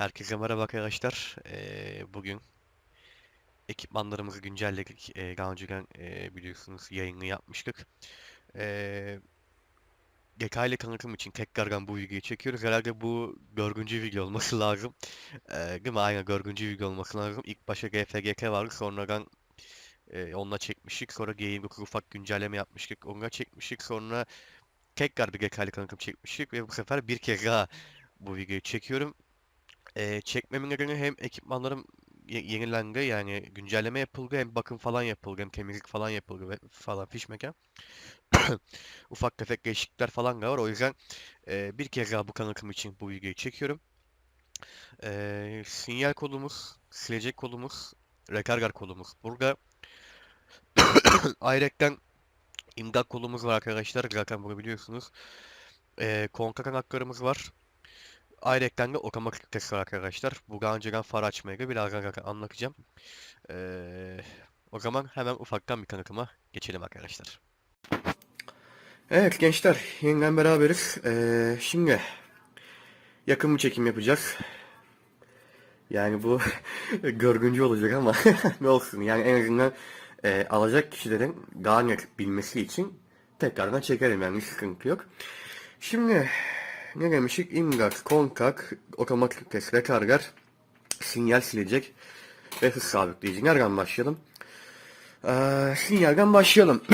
Herkese merhaba arkadaşlar. Ee, bugün ekipmanlarımızı güncelledik. Ee, daha önceden e, biliyorsunuz yayını yapmıştık. Ee, GK ile tanıtım için tekrardan bu videoyu çekiyoruz. Herhalde bu dördüncü video olması lazım. Ee, değil mi? Aynen dördüncü video olması lazım. İlk başta GFGK vardı. Sonradan e, onunla çekmiştik. Sonra G29 ufak güncelleme yapmıştık. Onunla çekmiştik. Sonra tekrar bir GK ile tanıtım çekmiştik. Ve bu sefer bir kez daha bu videoyu çekiyorum. Ee, çekmemin nedeni hem ekipmanlarım ye- yenilendi yani güncelleme yapıldı hem bakım falan yapıldı hem temizlik falan yapıldı ve falan fiş mekan. Ufak tefek değişiklikler falan da var o yüzden e, bir kez daha bu kanıtım için bu videoyu çekiyorum. Ee, sinyal kolumuz, silecek kolumuz, rekargar kolumuz burada. Ayrıca imdat kolumuz var arkadaşlar zaten bunu biliyorsunuz. Ee, konka kanatlarımız var. Ayrıca de test var arkadaşlar. Bu daha önceden far açmayı birazdan zaten anlatacağım. Ee, o zaman hemen ufaktan bir tanıtıma geçelim arkadaşlar. Evet gençler, yeniden beraberiz. Ee, şimdi yakın bir çekim yapacağız. Yani bu görgüncü olacak ama ne olsun. Yani en azından e, alacak kişilerin daha net bilmesi için tekrardan çekerim yani sıkıntı yok. Şimdi ne demiştik? İmdat, kontak, otomatik test, retarder, sinyal silecek ve hız sabitleyici. Nereden başlayalım? Ee, sinyalden başlayalım.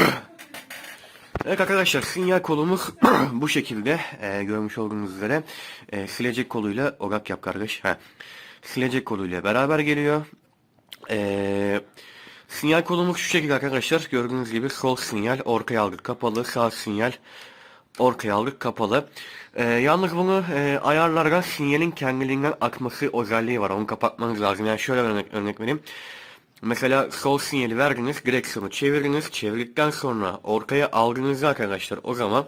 Evet arkadaşlar sinyal kolumuz bu şekilde e, görmüş olduğunuz üzere e, silecek koluyla orak yap kardeş. Ha. Silecek koluyla beraber geliyor. E, sinyal kolumuz şu şekilde arkadaşlar gördüğünüz gibi sol sinyal ortaya aldık kapalı sağ sinyal ortaya aldık kapalı. E, yalnız bunu e, ayarlarken sinyalin kendiliğinden akması özelliği var onu kapatmanız lazım. Yani şöyle örnek, örnek vereyim. Mesela sol sinyali verdiniz, direksiyonu çevirdiniz. Çevirdikten sonra ortaya aldığınızda arkadaşlar o zaman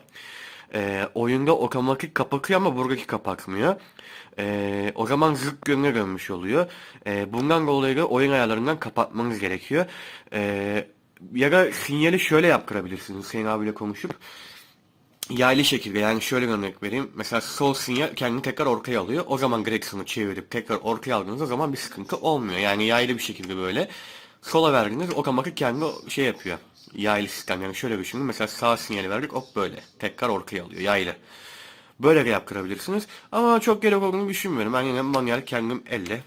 e, oyunda otomatik kapatıyor ama buradaki kapatmıyor. E, o zaman zıt yönüne dönmüş oluyor. E, bundan dolayı oyun ayarlarından kapatmanız gerekiyor. E, ya da sinyali şöyle yaptırabilirsiniz Hüseyin abiyle konuşup. Yaylı şekilde yani şöyle bir örnek vereyim. Mesela sol sinyal kendini tekrar ortaya alıyor. O zaman direksiyonu çevirip tekrar ortaya aldığınız o zaman bir sıkıntı olmuyor. Yani yaylı bir şekilde böyle. Sola verdiniz otomatik kendi şey yapıyor. Yaylı sistem yani şöyle düşünün. Mesela sağ sinyali verdik hop böyle. Tekrar ortaya alıyor yaylı. Böyle de yaptırabilirsiniz. Ama çok gerek olduğunu düşünmüyorum. Ben yine manuel kendim elle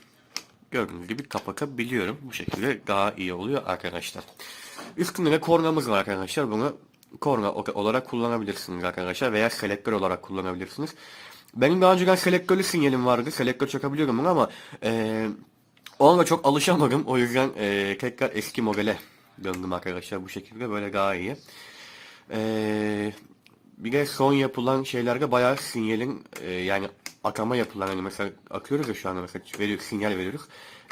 gördüğünüz gibi kapatabiliyorum. Bu şekilde daha iyi oluyor arkadaşlar. Üstünde de kornamız var arkadaşlar. Bunu korna olarak kullanabilirsiniz arkadaşlar veya selektör olarak kullanabilirsiniz. Benim daha önceden selektörlü sinyalim vardı. Selektör çakabiliyorum bunu ama eee ona çok alışamadım. O yüzden eee, tekrar eski modele döndüm arkadaşlar bu şekilde. Böyle daha iyi. Eee bir de son yapılan şeylerde bayağı sinyalin e, yani atama yapılan hani mesela akıyoruz ya şu anda mesela veriyoruz, sinyal veriyoruz.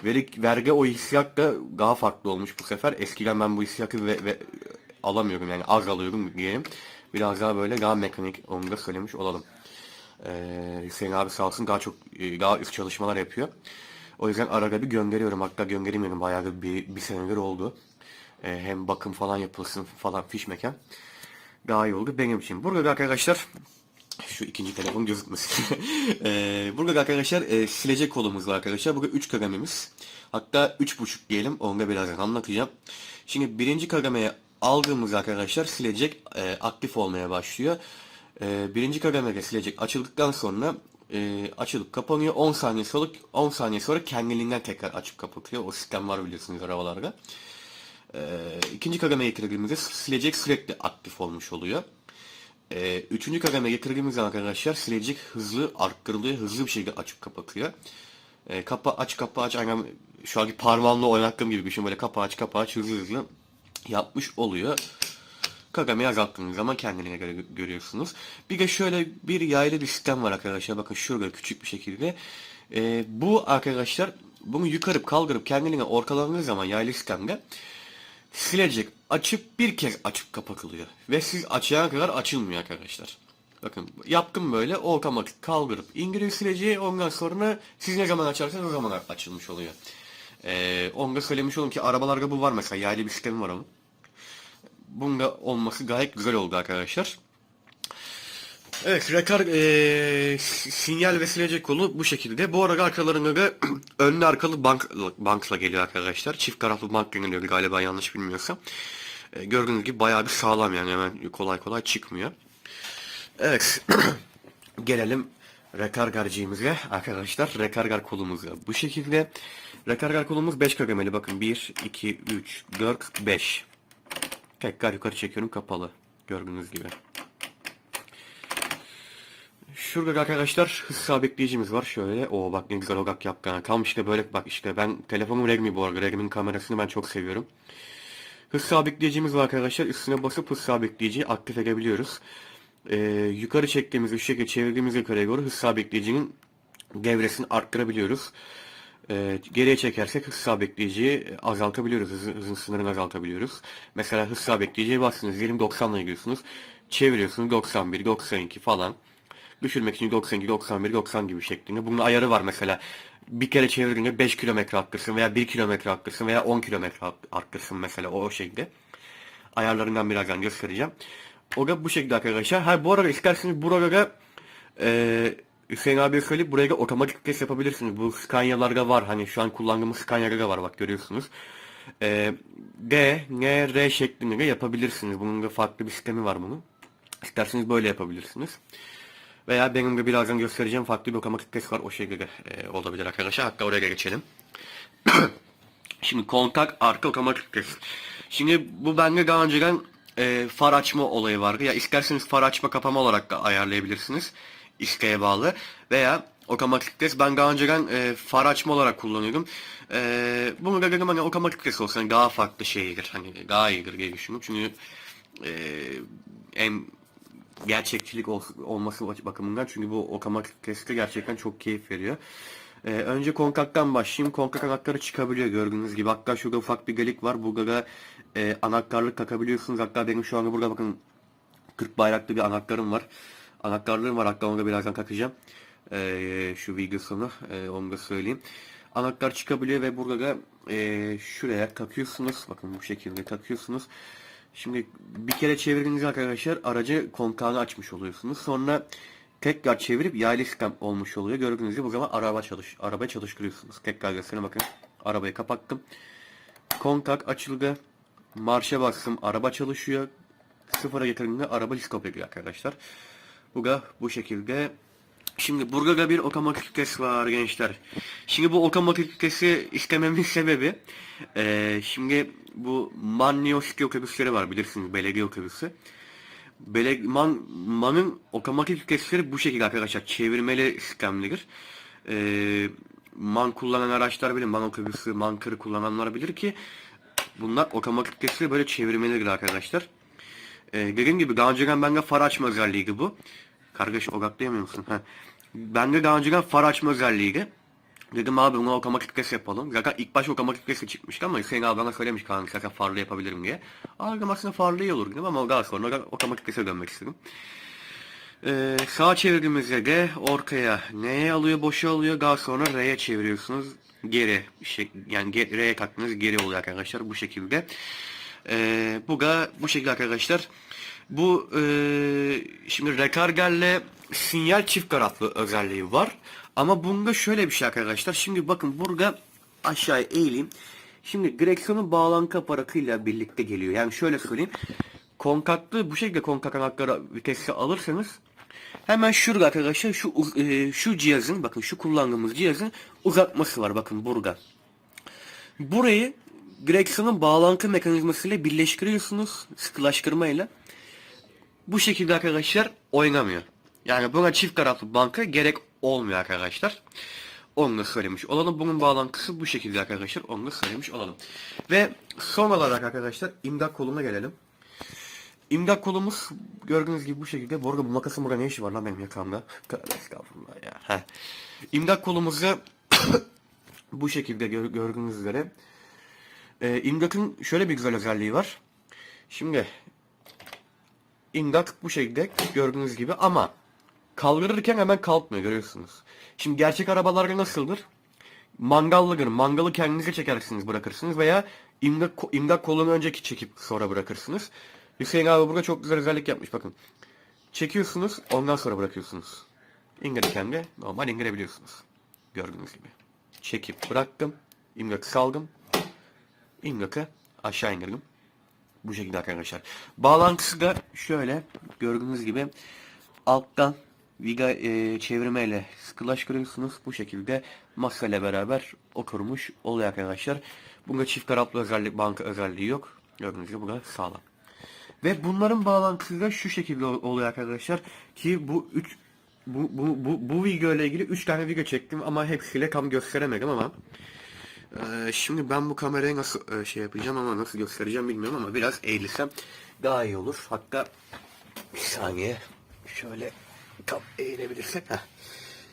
Verik, verge o hissiyat da daha farklı olmuş bu sefer. Eskiden ben bu hissiyatı ve, ve alamıyorum yani az alıyorum diyelim. Biraz daha böyle daha mekanik onu da söylemiş olalım. Ee, Hüseyin abi sağ olsun daha çok e, daha üst çalışmalar yapıyor. O yüzden arada bir gönderiyorum. Hatta gönderemiyorum bayağı bir, bir senedir oldu. Ee, hem bakım falan yapılsın falan fiş mekan daha iyi oldu benim için. Burada da arkadaşlar şu ikinci telefon gözükmesin. ee, burada da arkadaşlar e, silecek kolumuz var arkadaşlar. Burada 3 kadememiz. Hatta 3.5 diyelim. Onu da birazdan anlatacağım. Şimdi birinci kademeye aldığımız arkadaşlar silecek e, aktif olmaya başlıyor. E, birinci kademede silecek açıldıktan sonra e, açılıp kapanıyor. 10 saniye sonra 10 saniye sonra kendiliğinden tekrar açıp kapatıyor. O sistem var biliyorsunuz arabalarda. Ee, ikinci kademeye getirdiğimizde silecek sürekli aktif olmuş oluyor. Ee, üçüncü kademeye getirdiğimizde arkadaşlar silecek hızlı arttırılıyor. Hızlı bir şekilde açıp kapatıyor. Ee, kapa aç kapa aç aynen şu anki parmağımla oynattığım gibi düşün böyle kapa aç kapa aç hızlı hızlı yapmış oluyor. Kagame'yi azalttığınız zaman kendine göre gö- görüyorsunuz. Bir de şöyle bir yaylı bir sistem var arkadaşlar. Bakın şurada küçük bir şekilde. Ee, bu arkadaşlar bunu yukarı kaldırıp kendiliğine ortaladığınız zaman yaylı sistemde silecek açıp bir kez açıp kapatılıyor. Ve siz açana kadar açılmıyor arkadaşlar. Bakın yaptım böyle o otomatik kaldırıp indiriyor sileceği ondan sonra siz ne zaman açarsanız o zaman açılmış oluyor. Ee, onu da söylemiş olayım ki arabalarda bu var mesela yaylı bir sistemi var onun. Bunun da olması gayet güzel oldu arkadaşlar. Evet, rekar s- sinyal ve silecek kolu bu şekilde. Bu arada arkalarında da önlü arkalı bank bankla geliyor arkadaşlar. Çift taraflı bank geliyor galiba yanlış bilmiyorsam. E, gördüğünüz gibi bayağı bir sağlam yani hemen kolay kolay çıkmıyor. Evet. Gelelim rekargarcığımıza arkadaşlar. Rekargar kolumuza. Bu şekilde rekargar kolumuz 5 kademeli. Bakın 1, 2, 3, 4, 5. Tekrar yukarı çekiyorum kapalı. Gördüğünüz gibi. Şurada arkadaşlar hız sabitleyicimiz var şöyle. O bak ne güzel ogak ha. Tam işte böyle bak işte ben telefonum Redmi bu arada. Redmi'nin kamerasını ben çok seviyorum. Hız sabitleyicimiz var arkadaşlar. Üstüne basıp hız sabitleyiciyi aktif edebiliyoruz. Ee, yukarı çektiğimiz şu şekilde çevirdiğimiz yukarıya doğru hız sabitleyicinin devresini arttırabiliyoruz. Ee, geriye çekersek hız sabitleyiciyi azaltabiliyoruz. Hız, hızın sınırını azaltabiliyoruz. Mesela hız sabitleyiciye bastınız. Diyelim 90 ile gidiyorsunuz. Çeviriyorsunuz 91, 92 falan. Düşürmek için 92, 91, 90 gibi şeklinde. Bunun ayarı var mesela. Bir kere çevirdiğinde 5 kilometre arttırsın veya 1 kilometre arttırsın veya 10 kilometre arttırsın mesela o, o şekilde. Ayarlarından birazdan göstereceğim. O da bu şekilde arkadaşlar. Ha bu arada isterseniz burada e, Hüseyin abi söyleyip buraya da otomatik vites yapabilirsiniz. Bu Scania'larda var. Hani şu an kullandığımız Scania'da da var bak görüyorsunuz. E, D, N, R şeklinde de yapabilirsiniz. Bunun da farklı bir sistemi var bunun. İsterseniz böyle yapabilirsiniz. Veya benim de birazdan göstereceğim farklı bir otomatik vites var. O şekilde e, olabilir arkadaşlar. Hatta oraya geçelim. Şimdi kontak arka otomatik vites. Şimdi bu bende daha önceden e, far açma olayı vardı. Ya isterseniz far açma kapama olarak da ayarlayabilirsiniz. İsteğe bağlı. Veya otomatik vites ben daha önceden e, far açma olarak kullanıyordum. E, bunu da dedim hani otomatik vites olsa hani daha farklı şeydir. Hani daha iyidir diye düşünüyorum. Çünkü e, en gerçekçilik ol- olması bak- bakımından çünkü bu otomatik testi gerçekten çok keyif veriyor. Ee, önce konkaktan başlayayım. Konkak anahtarı çıkabiliyor gördüğünüz gibi. Hatta şurada ufak bir delik var. Burada da e, anahtarlık takabiliyorsunuz. Hatta benim şu anda burada bakın 40 bayraklı bir anahtarım var. Anahtarlığım var. Da birazdan takacağım. Ee, şu videosunu e, onu da söyleyeyim. Anahtar çıkabiliyor ve burada da e, şuraya takıyorsunuz. Bakın bu şekilde takıyorsunuz. Şimdi bir kere çevirdiğiniz arkadaşlar aracı kontağını açmış oluyorsunuz. Sonra tekrar çevirip yaylı sistem olmuş oluyor. Gördüğünüz gibi bu zaman araba çalış araba çalıştırıyorsunuz. Tekrar göstereyim bakın. Arabayı kapattım. Kontak açıldı. Marşa bastım. Araba çalışıyor. Sıfıra getirdiğinde araba stop ediyor arkadaşlar. Bu da bu şekilde. Şimdi burada da bir otomatik vites var gençler. Şimdi bu otomatik vitesi istememin sebebi eee, şimdi bu Mannio City otobüsleri var bilirsiniz belediye otobüsü. Bele, man, manın otomatik vitesleri bu şekilde arkadaşlar çevirmeli sistemlidir. Eee man kullanan araçlar bilir, man otobüsü, man tırı kullananlar bilir ki bunlar otomatik vitesleri böyle çevirmelidir arkadaşlar. Ee, dediğim gibi daha önceden bende far açma özelliğiydi bu. Kardeş odaklayamıyor musun? Heh. Bende daha önceden far açma özelliğiydi. Dedim abi bunu otomatik vites yapalım. Zaten ilk baş otomatik vitesi çıkmıştı ama Hüseyin abi bana söylemiş kanka zaten farlı yapabilirim diye. Dedim aslında farlı iyi olur dedim ama daha sonra otomatik vitese dönmek istedim. Ee, sağ çevirdiğimizde de ortaya N'ye alıyor, boşa alıyor. Daha sonra R'ye çeviriyorsunuz. Geri şey, yani R'ye taktığınız geri oluyor arkadaşlar bu şekilde. Ee, bu da bu şekilde arkadaşlar. Bu e, şimdi rekargerle sinyal çift taraflı özelliği var. Ama bunda şöyle bir şey arkadaşlar. Şimdi bakın burada aşağıya eğileyim. Şimdi direksiyonun bağlantı aparatıyla birlikte geliyor. Yani şöyle söyleyeyim. Kontaklı bu şekilde kontak anahtarı vitesi alırsanız hemen şurada arkadaşlar şu e, şu cihazın bakın şu kullandığımız cihazın uzatması var bakın burada. Burayı direksiyonun bağlantı mekanizmasıyla birleştiriyorsunuz sıkılaştırmayla. Bu şekilde arkadaşlar oynamıyor. Yani buna çift taraflı banka gerek olmuyor arkadaşlar. Onu da söylemiş olalım. Bunun bağlantısı bu şekilde arkadaşlar. Onu da söylemiş olalım. Ve son olarak arkadaşlar imdat koluna gelelim. İmdat kolumuz gördüğünüz gibi bu şekilde. Bu arada bu makasın burada ne işi var lan benim yakamda? Estağfurullah ya. Heh. İmdat kolumuzu bu şekilde gör- gördüğünüz üzere. Ee, imdatın şöyle bir güzel özelliği var. Şimdi imdat bu şekilde gördüğünüz gibi ama kaldırırken hemen kalkmıyor görüyorsunuz. Şimdi gerçek arabalarda nasıldır? Mangallıdır. Mangalı kendinize çekersiniz bırakırsınız veya imdat, imdat kolunu önceki çekip sonra bırakırsınız. Hüseyin abi burada çok güzel özellik yapmış bakın. Çekiyorsunuz ondan sonra bırakıyorsunuz. İndirirken de normal indirebiliyorsunuz. Gördüğünüz gibi. Çekip bıraktım. İmlakı saldım. İmlakı aşağı indirdim. Bu şekilde arkadaşlar. Bağlantısı da şöyle gördüğünüz gibi alttan viga e, çevirmeyle sıkılaştırıyorsunuz. Bu şekilde masa beraber oturmuş oluyor arkadaşlar. Bunda çift taraflı özellik, banka özelliği yok. Gördüğünüz gibi bu da sağlam. Ve bunların bağlantısı da şu şekilde ol- oluyor arkadaşlar ki bu üç bu, bu, bu, bu video ile ilgili 3 tane video çektim ama hepsiyle tam gösteremedim ama ee, şimdi ben bu kamerayı nasıl e, şey yapacağım ama nasıl göstereceğim bilmiyorum ama biraz eğilsem daha iyi olur. Hatta bir saniye şöyle tam eğilebilirsek. Heh.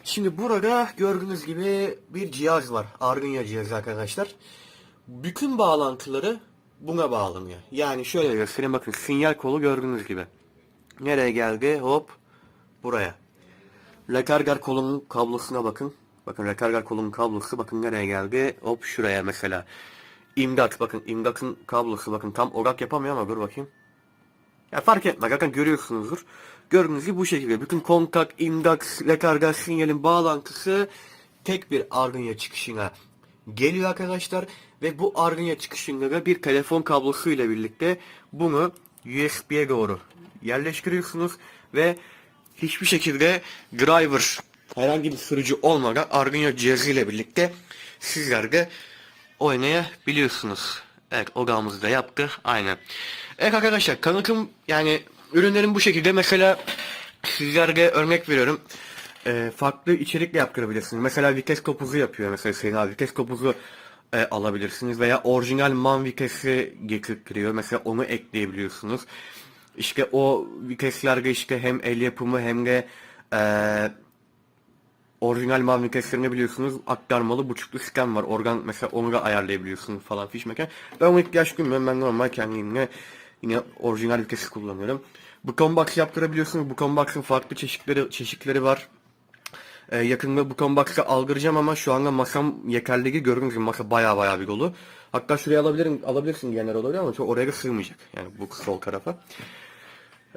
Şimdi burada gördüğünüz gibi bir cihaz var. Arduino cihazı arkadaşlar. Bütün bağlantıları buna bağlanıyor. Yani şöyle göstereyim bakın sinyal kolu gördüğünüz gibi. Nereye geldi? Hop buraya. Rekargar kolunun kablosuna bakın. Bakın rekargar kolunun kablosu bakın nereye geldi? Hop şuraya mesela. İmdat bakın imdatın kablosu bakın tam orak yapamıyor ama dur bakayım. Ya fark etmez zaten görüyorsunuzdur. Gördüğünüz gibi bu şekilde bütün kontak, imdat, rekargar sinyalin bağlantısı tek bir Arduino çıkışına geliyor arkadaşlar. Ve bu Arduino çıkışında da bir telefon kablosu ile birlikte bunu USB'ye doğru yerleştiriyorsunuz ve hiçbir şekilde driver herhangi bir sürücü olmadan Arduino cihazı ile birlikte sizler de oynayabiliyorsunuz. Evet odamızı da yaptı. Aynen. Evet arkadaşlar kanıtım yani ürünlerin bu şekilde mesela sizlere örnek veriyorum. Ee, farklı içerikle yaptırabilirsiniz. Mesela vites topuzu yapıyor mesela Hüseyin abi. Vites topuzu e, alabilirsiniz veya orijinal man vitesi getirtiyor. Mesela onu ekleyebiliyorsunuz. İşte o viteslerde işte hem el yapımı hem de e, orijinal man viteslerini biliyorsunuz aktarmalı buçuklu sistem var. Organ mesela onu da ayarlayabiliyorsunuz falan fiş mekan. Ben ona ihtiyaç duymuyorum. Ben normal kendimle yine orijinal vitesi kullanıyorum. Buton box yaptırabiliyorsunuz. Buton box'ın farklı çeşitleri çeşitleri var. Ee, yakında bu box'ı aldıracağım ama şu anda masam yeterli gibi gördüğünüz masa baya baya bir dolu. Hatta şuraya alabilirim, alabilirsin diyenler olabilir ama çok oraya da sığmayacak. Yani bu sol tarafa.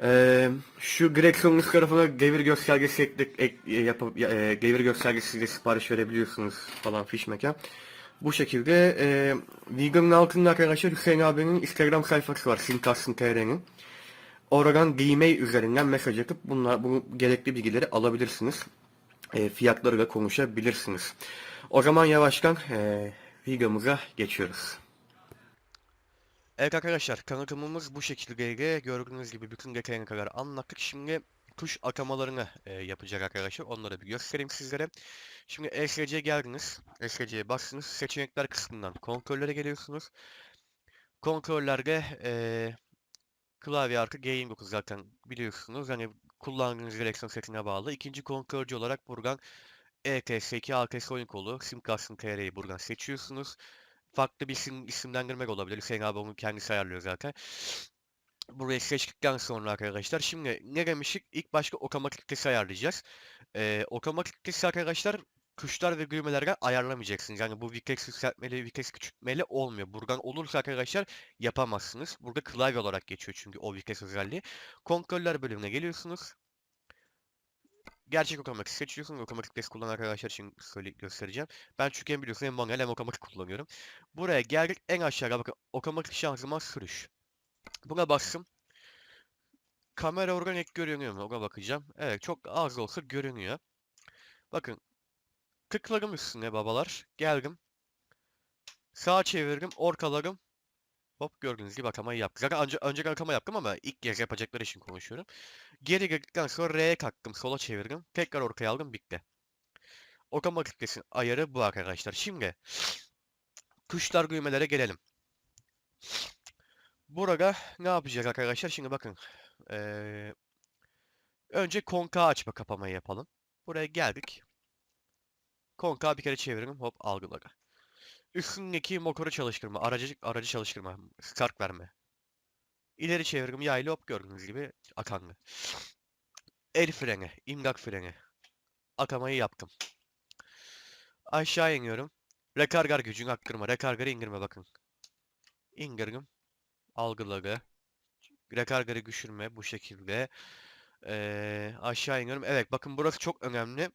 Ee, şu direksiyonun üst tarafına devir göstergesi ekle, ek, yapıp, e, devir göstergesiyle sipariş verebiliyorsunuz falan fiş mekan. Bu şekilde e, videonun altında arkadaşlar Hüseyin abinin Instagram sayfası var. Simkassın.tr'nin. Oradan Gmail üzerinden mesaj atıp bunlar bu gerekli bilgileri alabilirsiniz. E, fiyatları da konuşabilirsiniz. O zaman yavaştan e, videomuza geçiyoruz. Evet arkadaşlar tanıtımımız bu şekilde gördüğünüz gibi bütün detayına kadar anlattık. Şimdi tuş atamalarını e, yapacak arkadaşlar. Onları bir göstereyim sizlere. Şimdi ESC'ye geldiniz. ESC'ye bastınız. Seçenekler kısmından kontrollere geliyorsunuz. Kontrollerde e, klavye arka G29 zaten biliyorsunuz. Hani kullandığınız direksiyon setine bağlı. İkinci kontrolcü olarak buradan E ETS2 ATS oyun kolu Simcast'ın TR'yi buradan seçiyorsunuz. Farklı bir isim, isimlendirmek olabilir. Hüseyin abi onu kendisi ayarlıyor zaten. Burayı seçtikten sonra arkadaşlar şimdi ne demiştik? İlk başta otomatik vitesi ayarlayacağız. Ee, otomatik vitesi arkadaşlar tuşlar ve düğmelerden ayarlamayacaksınız. Yani bu vites yükseltmeli, vites küçültmeli olmuyor. Buradan olursa arkadaşlar yapamazsınız. Burada klavye olarak geçiyor çünkü o vites özelliği. Kontroller bölümüne geliyorsunuz. Gerçek otomatik seçiyorsunuz. Otomatik vites kullanan arkadaşlar için söyle göstereceğim. Ben çünkü hem biliyorsun hem manuel hem otomatik kullanıyorum. Buraya geldik en aşağıya bakın otomatik şanzıman sürüş. Buna bastım. Kamera oradan ek görünüyor mu? Ona bakacağım. Evet çok az olsa görünüyor. Bakın. Tıkladım üstüne babalar. Geldim. Sağa çevirdim. Orkaladım. Hop gördüğünüz gibi akamayı yaptık. Zaten önce, önceki akama yaptım ama ilk kez yapacakları için konuşuyorum. Geri geldikten sonra R'ye kalktım. Sola çevirdim. Tekrar orkaya aldım. Bitti. Otomatik vites'in ayarı bu arkadaşlar. Şimdi tuşlar düğmelere gelelim. Burada ne yapacak arkadaşlar? Şimdi bakın. Ee, önce konka açma kapamayı yapalım. Buraya geldik. Konka bir kere çevirelim. Hop algıladı. Üstündeki motoru çalıştırma. Aracı, aracı çalıştırma. Start verme. İleri çevirim yaylı hop gördüğünüz gibi akanlı. El freni. imdak freni. Akamayı yaptım. Aşağı iniyorum. Rekargar gücünü arttırma. Rekargarı indirme bakın. İndirdim algıları, rekargarı düşürme bu şekilde. Ee, aşağı iniyorum. Evet bakın burası çok önemli.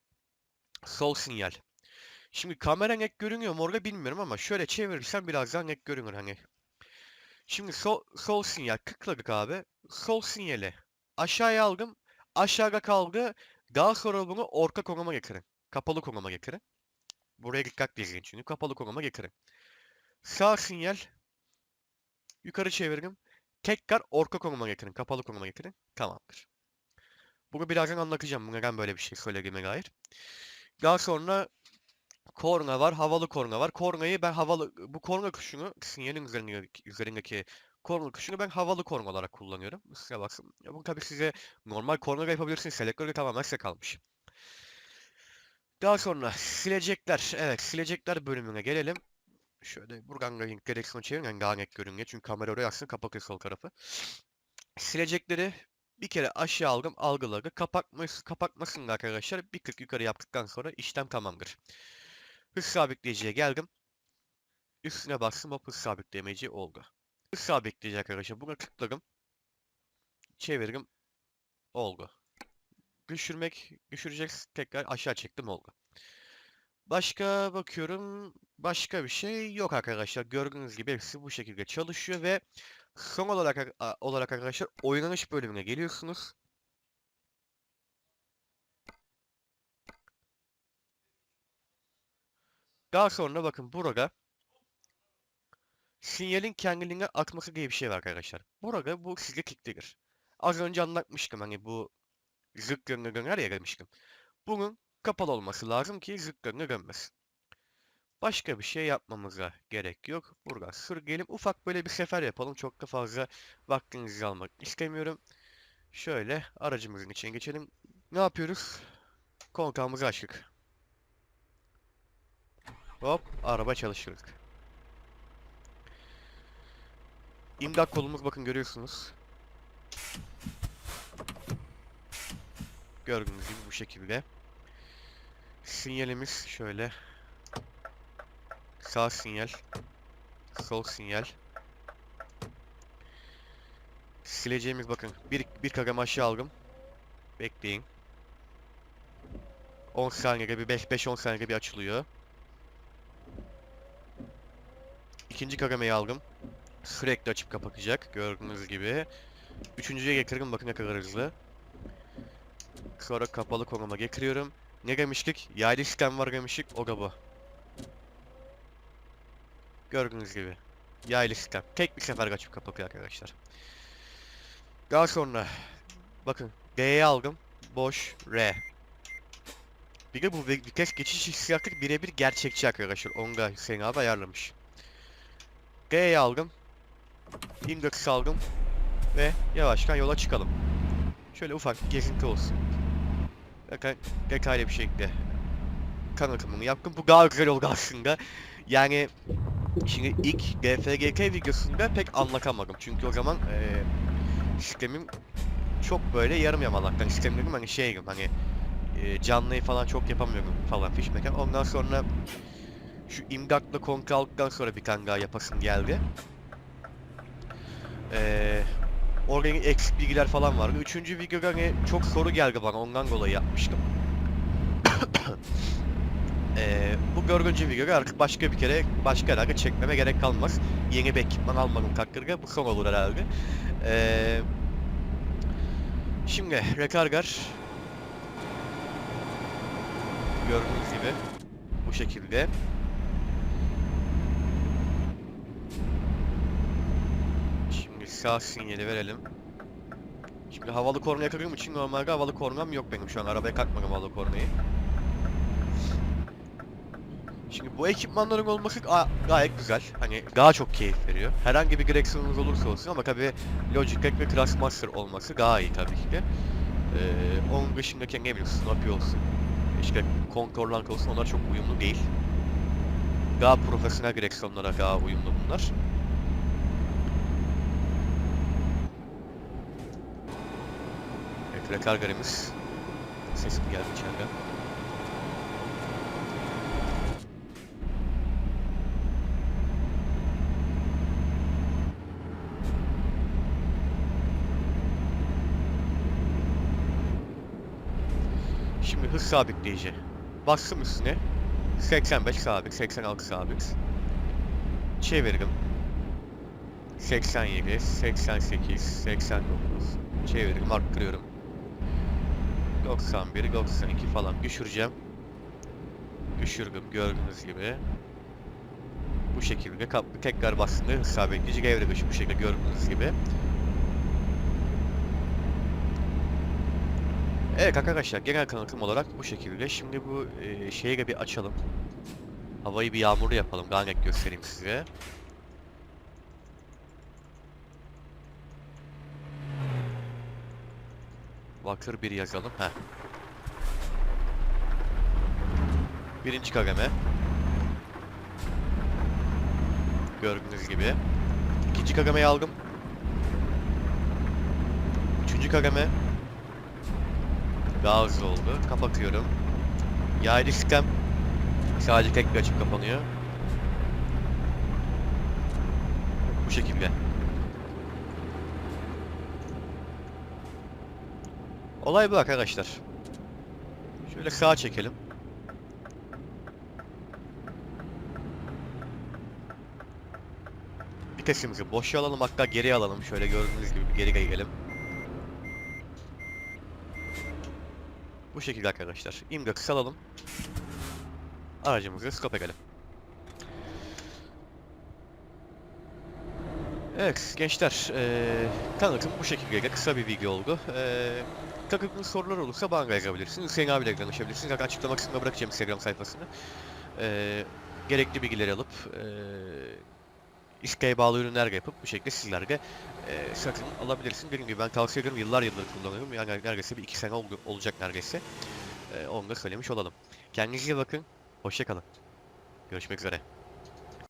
Sol sinyal. Şimdi kamera net görünüyor mu orada bilmiyorum ama şöyle çevirirsem biraz daha net görünür hani. Şimdi sol, sol sinyal tıkladık abi. Sol sinyali aşağıya aldım. Aşağıda kaldı. Daha sonra bunu orta konuma getirin. Kapalı konuma getirin. Buraya dikkat izleyin çünkü kapalı konuma getirin. Sağ sinyal yukarı çevirdim. Tekrar orta konuma getirin. Kapalı konuma getirin. Tamamdır. Bunu birazdan anlatacağım. Neden böyle bir şey söylediğime dair. Daha sonra korna var. Havalı korna var. Kornayı ben havalı... Bu korna kuşunu sinyalin üzerindeki, üzerindeki korna kuşunu ben havalı korna olarak kullanıyorum. Size bakın. Ya bu tabii size normal korna da yapabilirsiniz. Selektörü tamamen size kalmış. Daha sonra silecekler. Evet silecekler bölümüne gelelim. Şöyle buradan da direksiyonu çevirin. Yani daha net görünüyor. Çünkü kamera oraya aslında kapatıyor sol tarafı. Silecekleri bir kere aşağı aldım algıladı. Kapatması, kapatmasını da arkadaşlar bir tık yukarı yaptıktan sonra işlem tamamdır. Hız sabitleyiciye geldim. Üstüne bastım hop hız sabitleyici oldu. Hız sabitleyici arkadaşlar buna tıkladım. Çevirdim. Oldu. Düşürmek, düşürecek tekrar aşağı çektim oldu. Başka bakıyorum. Başka bir şey yok arkadaşlar. Gördüğünüz gibi hepsi bu şekilde çalışıyor ve son olarak olarak arkadaşlar oynanış bölümüne geliyorsunuz. Daha sonra bakın burada sinyalin kendiliğine akması diye bir şey var arkadaşlar. Burada bu size kilitlidir. Az önce anlatmıştım hani bu zık gönlü döner ya demiştim. Bunun kapalı olması lazım ki zık gönlü dönmesin. Başka bir şey yapmamıza gerek yok. Buradan sürgelim. Ufak böyle bir sefer yapalım. Çok da fazla vaktinizi almak istemiyorum. Şöyle aracımızın içine geçelim. Ne yapıyoruz? Kontağımızı açtık. Hop araba çalıştırdık. İmdat kolumuz bakın görüyorsunuz. Gördüğünüz gibi bu şekilde. Sinyalimiz şöyle. Sağ sinyal. Sol sinyal. Sileceğimiz bakın. Bir, bir kagam aşağı aldım. Bekleyin. 10 saniyede bir 5-10 saniyede bir açılıyor. İkinci kagamayı aldım. Sürekli açıp kapatacak. Gördüğünüz gibi. Üçüncüye getirdim. Bakın ne kadar hızlı. Sonra kapalı konuma getiriyorum. Ne demiştik? Yaylı sistem var demiştik. O da bu. Gördüğünüz gibi. Yaylı sistem. Tek bir sefer açıp kapatıyor arkadaşlar. Daha sonra bakın D'ye aldım. Boş R. Bir de bu vi- vites geçiş hissiyatı birebir gerçekçi arkadaşlar. Onu da Hüseyin abi ayarlamış. D'ye aldım. Index aldım. Ve yavaştan yola çıkalım. Şöyle ufak bir gezinti olsun. Bakın detaylı bir şekilde tanıtımını yaptım. Bu daha güzel oldu aslında. Yani Şimdi ilk DFGK videosunda pek anlatamadım. Çünkü o zaman eee sistemim çok böyle yarım yamalaktan sistemlerim hani şeyim hani eee, canlıyı falan çok yapamıyorum falan fişmeken. Ondan sonra şu kontra aldıktan sonra bir daha yapasım geldi. Eee organik eksik bilgiler falan vardı. Üçüncü videoda hani çok soru geldi bana ondan dolayı yapmıştım. Ee, bu görgüncü videoyu artık başka bir kere başka herhalde çekmeme gerek kalmaz. Yeni bir ekipman almadım takdirde bu son olur herhalde. Ee, şimdi rekargar gördüğünüz gibi bu şekilde. Sağ sinyali verelim. Şimdi havalı kornaya kırdığım için normalde havalı kornam yok benim şu an arabaya kalkmadım havalı kornayı. Şimdi bu ekipmanların olması ga- gayet güzel. Hani daha çok keyif veriyor. Herhangi bir direksiyonunuz olursa olsun ama tabii Logitech ve Craftsmaster olması daha iyi tabii ki de. Ee, onun dışındaki ne bileyim Snappy olsun, işte Concord olsun onlar çok uyumlu değil. Daha profesyonel direksiyonlara daha uyumlu bunlar. Rekargarimiz. Sesim geldi içeriden. hız sabitleyici. Bastım üstüne. 85 sabit, 86 sabit. Çeviririm. 87, 88, 89. Çeviririm, arttırıyorum. 91, 92 falan düşüreceğim. Düşürdüm gördüğünüz gibi. Bu şekilde kapı tekrar bastığında hız sabitleyici gevre dışı bu şekilde gördüğünüz gibi. Evet arkadaşlar genel kanıtım olarak bu şekilde. Şimdi bu e, şeyi bir açalım. Havayı bir yağmurlu yapalım. Net göstereyim size. Vakır bir yazalım. Heh. Birinci kademe. Gördüğünüz gibi. İkinci kademeyi aldım. Üçüncü kademe. Daha hızlı oldu. Kapatıyorum. Yaylı sistem sadece tek bir açıp kapanıyor. Bu şekilde. Olay bu arkadaşlar. Şöyle sağa çekelim. Vitesimizi boşa alalım hatta geriye alalım. Şöyle gördüğünüz gibi geri gelelim. Bu şekilde arkadaşlar. İmgak'ı salalım. Aracımızı stop edelim. Evet gençler, eee tanıtım bu şekilde kısa bir video oldu. Eee takıldığınız sorular olursa bana yazabilirsiniz. Hüseyin abiyle danışabilirsiniz. Zaten açıklama kısmına bırakacağım Instagram sayfasını. Eee gerekli bilgileri alıp isteğe bağlı ürünler yapıp bu şekilde sizler de eee satın alabilirsiniz. Dediğim gibi ben tavsiye ederim. Yıllar yıldır kullanıyorum. Yani neredeyse bir iki sene oldu, olacak neredeyse. Eee onu da söylemiş olalım. Kendinize bakın. Hoşça kalın. Görüşmek üzere.